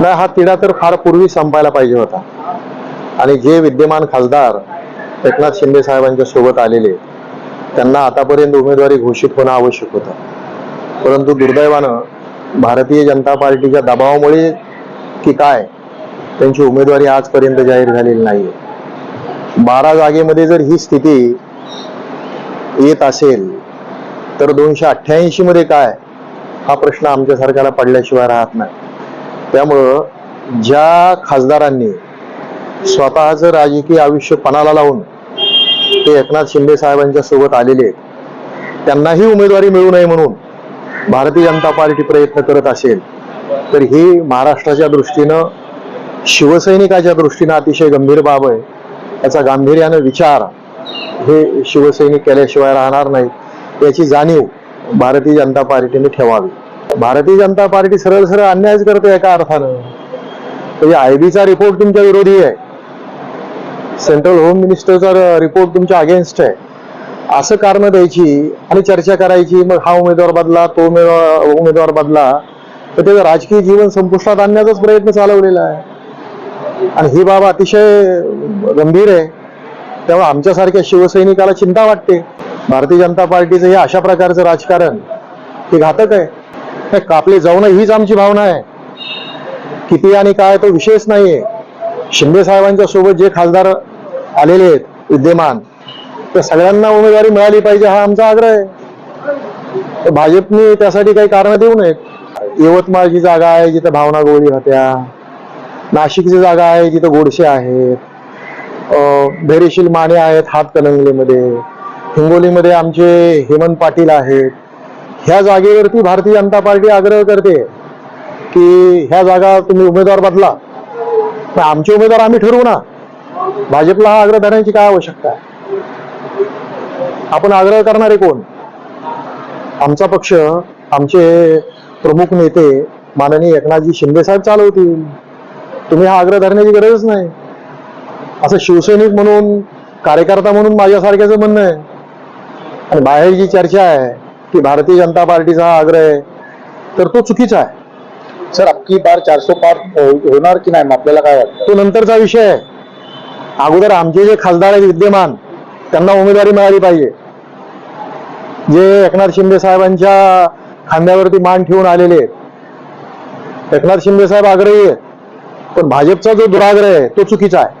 नाही हा तिढा तर फार पूर्वी संपायला पाहिजे होता. आणि जे विद्यमान खासदार एकनाथ शिंदे साहेबांच्या सोबत आलेले त्यांना आतापर्यंत उमेदवारी घोषित होणं आवश्यक होतं. परंतु दुर्दैवानं भारतीय जनता पार्टीच्या दबावामुळे की काय त्यांची उमेदवारी आजपर्यंत जाहीर झालेली नाहीये. बारा जागेमध्ये जर ही स्थिती येत असेल तर दोनशे अठ्ठ्याऐंशी मध्ये काय हा प्रश्न आमच्या सरकारला पडल्याशिवाय राहत नाही. त्यामुळं ज्या खासदारांनी स्वतःचं राजकीय आयुष्य पणाला लावून ते एकनाथ शिंदे साहेबांच्या सोबत आलेले आहेत त्यांनाही उमेदवारी मिळू नये म्हणून भारतीय जनता पार्टी प्रयत्न करत असेल तर ही महाराष्ट्राच्या दृष्टीनं शिवसैनिकाच्या दृष्टीनं अतिशय गंभीर बाब आहे. याचा गांभीर्यानं विचार हे शिवसैनिक केल्याशिवाय राहणार नाहीत याची जाणीव भारतीय जनता पार्टीने ठेवावी. भारतीय जनता पार्टी सरळ सरळ अन्यायच करते एका अर्थानं. म्हणजे आयबीचा रिपोर्ट तुमच्या विरोधी आहे. सेंट्रल होम मिनिस्टरचा रिपोर्ट तुमच्या अगेन्स्ट आहे. असं कारण द्यायची आणि चर्चा करायची मग हा उमेदवार बदला तो उमेदवार उमेदवार बदला तर त्याचं राजकीय जीवन संपुष्टात आणण्याचाच प्रयत्न चालवलेला आहे. आणि ही बाब अतिशय गंभीर आहे. त्यामुळे आमच्यासारख्या शिवसैनिकाला चिंता वाटते. भारतीय जनता पार्टीचं हे अशा प्रकारचं राजकारण हे घातक आहे. हे कापले जाऊ नये हीच आमची भावना आहे. किती आणि काय तो विशेष नाहीये. शिंदे साहेबांच्या सोबत जे खासदार आलेले आहेत विद्यमान त्या सगळ्यांना उमेदवारी मिळाली पाहिजे हा आमचा आग्रह आहे. भाजपने त्यासाठी काही कारण देऊ नयेत. यवतमाळची जागा आहे जिथं भावना गोळी होत्या. नाशिकची जागा आहे जिथं गोडसे आहेत. अं, माने आहेत हातकणंगलेमध्ये हिंगोलीमध्ये आमचे हेमंत पाटील आहेत. ह्या जागेवरती भारतीय जनता पार्टी आग्रह करते की ह्या जागा तुम्ही उमेदवार बदला. पण आमचे उमेदवार आम्ही ठरवू ना. भाजपला हा आग्रह धरण्याची काय आवश्यकता आहे? आपण आग्रह करणारे कोण? आमचा पक्ष आमचे प्रमुख नेते माननीय एकनाथजी शिंदे साहेब चालवतील. तुम्ही हा आग्रह धरण्याची गरजच नाही. असं शिवसैनिक म्हणून कार्यकर्ता म्हणून माझ्यासारख्याचं म्हणणं आहे. आणि बाहेर जी चर्चा आहे. की भारतीय जनता पार्टीचा हा आग्रह आहे तर तो चुकीचा आहे. सर अबकी बार चारशे पार हो- होणार की नाही? मग आपल्याला काय वाटतं? तो नंतरचा विषय आहे. अगोदर आमचे जे खासदार आहेत विद्यमान त्यांना उमेदवारी मिळाली पाहिजे. जे एकनाथ शिंदे साहेबांच्या खांद्यावरती मान ठेवून आलेले आहेत. एकनाथ शिंदे साहेब आग्रही आहेत पण भाजपचा जो दुराग्रह आहे तो चुकीचा आहे.